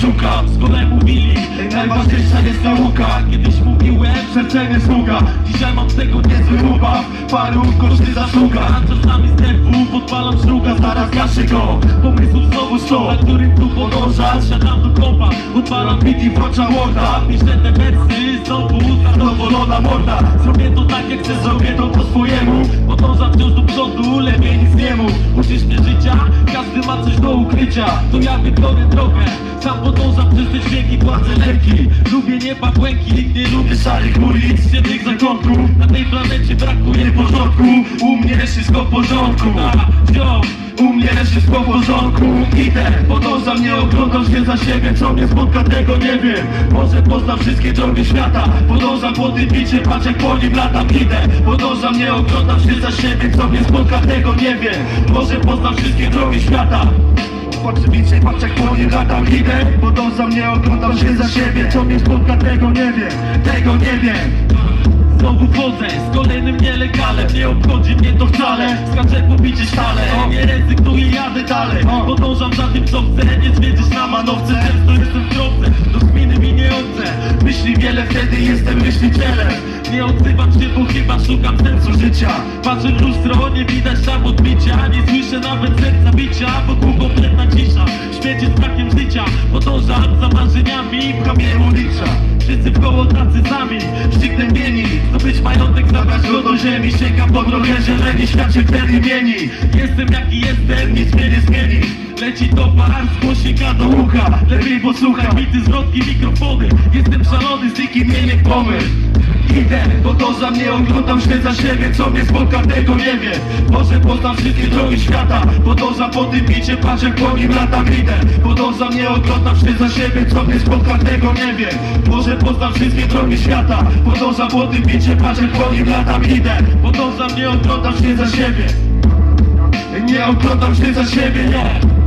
szuka. Z kolei mówili, najważniejsza jest nauka. Kiedyś mówiłem, serce nie sługa. Dzisiaj mam z tego niezły ubaw Paru koszty zasługa. Czasami z nerwów podpalam szluga Zaraz gaszę go, pomysłów znowu sto Na którym tu podążać, siadam do kompa Odpalam beat i włączam Worda. Piszę te wersy, znowu zadowolona morda. Zrobię to tak jak chcę, zrobię to każdy ma coś do ukrycia. To ja wybiorę drogę, sam podążam przez te dźwięki Płacę leki, lubię nieba błękit Nie lubię szarych ulic, ciemnych zakątków Na tej planecie brakuje porządku. U mnie wszystko w porządku. Wciąż u mnie wszystko w porządku. Idę, podążam, nie oglądam się za siebie Co mnie spotka, tego nie wiem. Może poznam wszystkie drogi świata. Podążam po tym bicie, patrz jak po nim latam. Idę, podążam, nie oglądam się za siebie Co mnie spotka, tego nie wiem Może poznam wszystkie drogi świata. Patrzę bicie, patrz jak po nim latam Idę, podążam, nie oglądam się za siebie. Co mnie spotka, tego nie wiem Tego nie wiem Znowu wchodzę z kolejnym nielegalem. Nie obchodzi mnie to wcale. Skaczę po bicie stale. Nie rezygnuję, jadę dalej. Podążam za tym co chcę. Nie zmierzysz na manowce. Często jestem w drodze. Do kminy mi nie odce Myśli wiele, wtedy jestem myślicielem. Nie odzywam życia Patrzę w lustro, nie widać tam odbicia. Nie słyszę nawet serca bicia Wokół kompletna cisza Śmiecie z brakiem życia. Podążam za marzeniami Pcha mnie ulicza. Wszyscy w koło tacy sami, ścignębieni Zdobyć majątek, zabrać go do ziemi. Sięgam po drogę zieleni, świat się wtedy mieni. Jestem jaki jestem, nic mnie nie zmieni. Leci to z głosika do ucha. Lepiej posłuchaj, bity zwrotki, mikrofony. Jestem szalony, z nikim nie pomyl Idę, podążam, nie oglądam się za siebie Co mnie spotka, tego nie wiem Może poznam wszystkie drogi świata Podążam po tym bicie, patrz jak po nim latam Idę, podążam, nie oglądam się za siebie Co mnie spotka, tego nie wiem Może poznam wszystkie drogi świata Podążam po tym bicie, patrz jak po nim latam Idę, podążam, nie oglądam się za siebie. Nie oglądam za siebie, nie